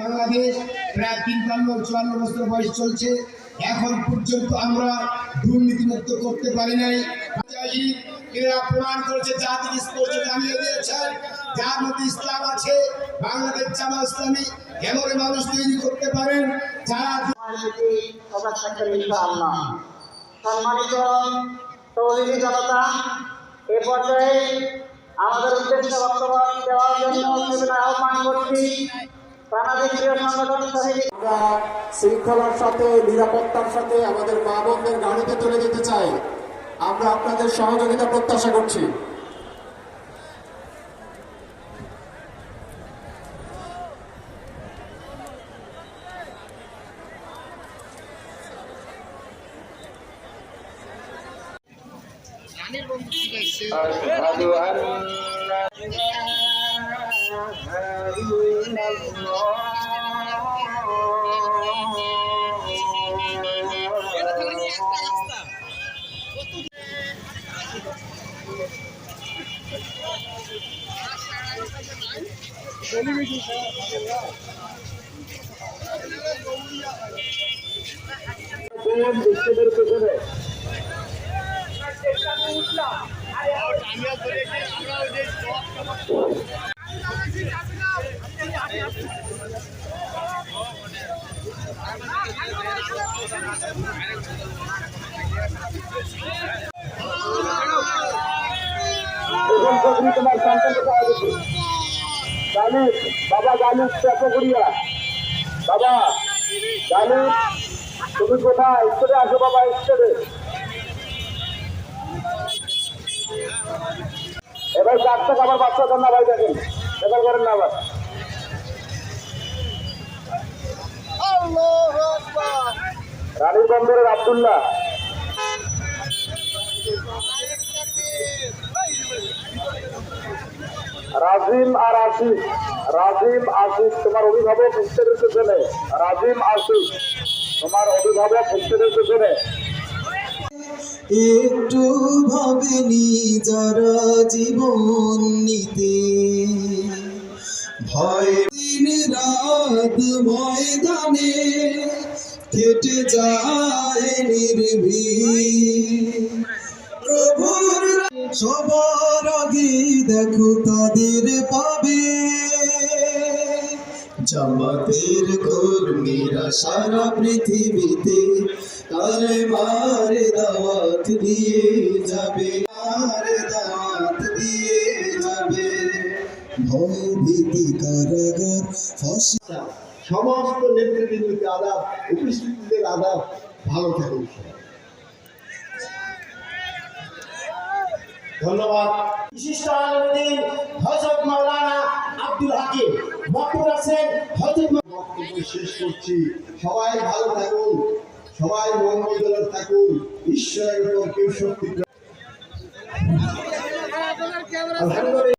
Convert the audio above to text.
বাংলাদেশ চুয়ান্ন বছর বয়স চলছে। এখন পর্যন্ত আমরা দুর্নীতিমুক্ত করতে পারি নাই। এরা প্রমাণ করেছে জাতির স্পষ্ট জানিয়ে দিয়েছেন যার মধ্যে ইসলাম আছে বাংলাদেশ জামা ইসলামী এমন মানুষ তৈরি করতে পারেন যারা সম্মানিত জনতা এ পর্যায়ে আমাদের উদ্দেশ্যে বক্তব্য দেওয়ার জন্য সেগুলো আহ্বান করছি। বাংলাদেশ প্রিয় সংগঠন শৃঙ্খলার সাথে নিরাপত্তার সাথে আমাদের মা বোনদের গাড়িতে তুলে দিতে চাই। আমরা আপনাদের সহযোগিতা প্রত্যাশা করছি أشهد أن لا إله إلا الله বিশ্বদের পেছনে চাকরি তোমার সন্তানকে পাওয়া গেছে গালিব বাবা গালিব চাপকরিয়া বাবা গালিব তুমি কোথায়? স্টেডে আসো বাবা স্টেডে এবার চারটা আবার বাচ্চা দেন না ভাই দেখেন। এবার করেন না আবার। রানীর বন্দরের আবদুল্লাহ। রাজিম আর আশিস রাজিম আশিস তোমার অভিভাবক স্টেজের পেছনে। রাজিম আশিস তোমার অভিভাবক স্টেজের পেছনে। একটু ভাবেনি যারা জীবন নিতে। ভয় দিন রাত ময়দানে কেটে যায় নির্ভীক। সবার আগে দেখো তাদের পাবে। জামাতের কর্মীরা সারা পৃথিবীতে কালে মারে দাওয়াত দিয়ে যাবে, মারে দাওয়াত দিয়ে যাবে। ভয় ভীতি কারাগার, ফাঁসি। সমস্ত নেতৃবৃন্দকে আদাব উপস্থিতিদের আদাব ভালো থাকুন ধন্যবাদ। বিশিষ্ট আলমদিন হজরত মাওলানা আব্দুল হাকিম বক্তব্য আছেন হজরত বক্তব্য শেষ করছি। সবাই ভালো থাকুন সবাই মঙ্গল থাকুন। ঈশ্বরের উপর কেউ শক্তি আলহামদুলিল্লাহ।